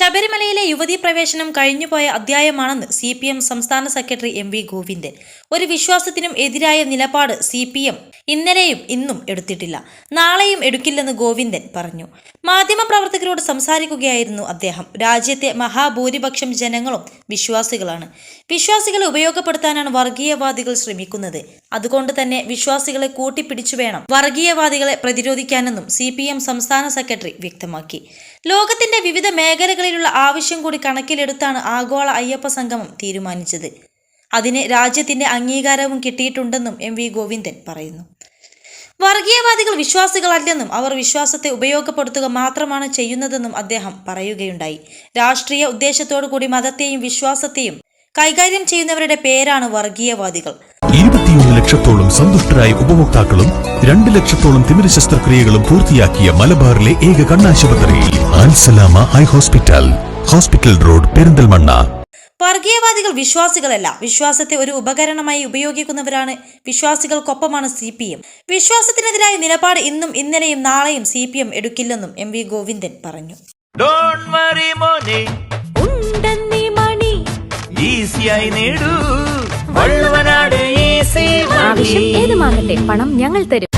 ശബരിമലയിലെ യുവതീ പ്രവേശനം കഴിഞ്ഞുപോയ അധ്യായമാണെന്ന് സി പി എം സംസ്ഥാന സെക്രട്ടറി എം വി ഗോവിന്ദൻ. ഒരു വിശ്വാസത്തിനും എതിരായ നിലപാട് സി പി എം ഇന്നലെയും ഇന്നും എടുത്തിട്ടില്ല. നാളെയും എടുക്കില്ലെന്ന് ഗോവിന്ദൻ പറഞ്ഞു. മാധ്യമപ്രവർത്തകരോട് സംസാരിക്കുകയായിരുന്നു അദ്ദേഹം. രാജ്യത്തെ മഹാഭൂരിപക്ഷം ജനങ്ങളും വിശ്വാസികളാണ്. വിശ്വാസികളെ ഉപയോഗപ്പെടുത്താനാണ് വർഗീയവാദികൾ ശ്രമിക്കുന്നത്. അതുകൊണ്ട് തന്നെ വിശ്വാസികളെ കൂട്ടിപ്പിടിച്ചു വേണം വർഗീയവാദികളെ പ്രതിരോധിക്കാനെന്നും സി സംസ്ഥാന സെക്രട്ടറി വ്യക്തമാക്കി. ലോകത്തിന്റെ വിവിധ മേഖലകളിലുള്ള ആവശ്യം കൂടി കണക്കിലെടുത്താണ് ആഗോള അയ്യപ്പ സംഗമം തീരുമാനിച്ചത്. അതിന് രാജ്യത്തിന്റെ അംഗീകാരവും കിട്ടിയിട്ടുണ്ടെന്നും എം വി ഗോവിന്ദൻ പറയുന്നു. വർഗീയവാദികൾ വിശ്വാസികളല്ലെന്നും അവർ വിശ്വാസത്തെ ഉപയോഗപ്പെടുത്തുക മാത്രമാണ് ചെയ്യുന്നതെന്നും അദ്ദേഹം പറയുകയുണ്ടായി. രാഷ്ട്രീയ ഉദ്ദേശത്തോടു കൂടി മതത്തെയും വിശ്വാസത്തെയും കൈകാര്യം ചെയ്യുന്നവരുടെ പേരാണ് വർഗീയവാദികൾ. ഇരുപത്തിയൊന്ന് ലക്ഷത്തോളം സന്തുഷ്ടരായ ഉപഭോക്താക്കളും രണ്ട് ലക്ഷത്തോളം തിമിര ശസ്ത്രക്രിയകളും പൂർത്തിയാക്കിയ മലബാറിലെ ഏക കണ്ണാശുപത്രി ആൻസലാമ eye hospital hospital road Perinthalmanna. വർഗീയവാദികൾ വിശ്വാസികളല്ല. വിശ്വാസത്തെ ഒരു ഉപകരണമായി ഉപയോഗിക്കുന്നവരാണ് വിശ്വാസികൾക്കൊപ്പമാണ് സി പി എം. വിശ്വാസത്തിനെതിരായ നിലപാട് ഇന്നും ഇന്നലെയും നാളെയും സി പി എം എടുക്കില്ലെന്നും എം വി ഗോവിന്ദൻ പറഞ്ഞു. ഈസിയായി നേടൂ. വള്ളുവനാട് ആവശ്യം പണം ഞങ്ങൾ തരും.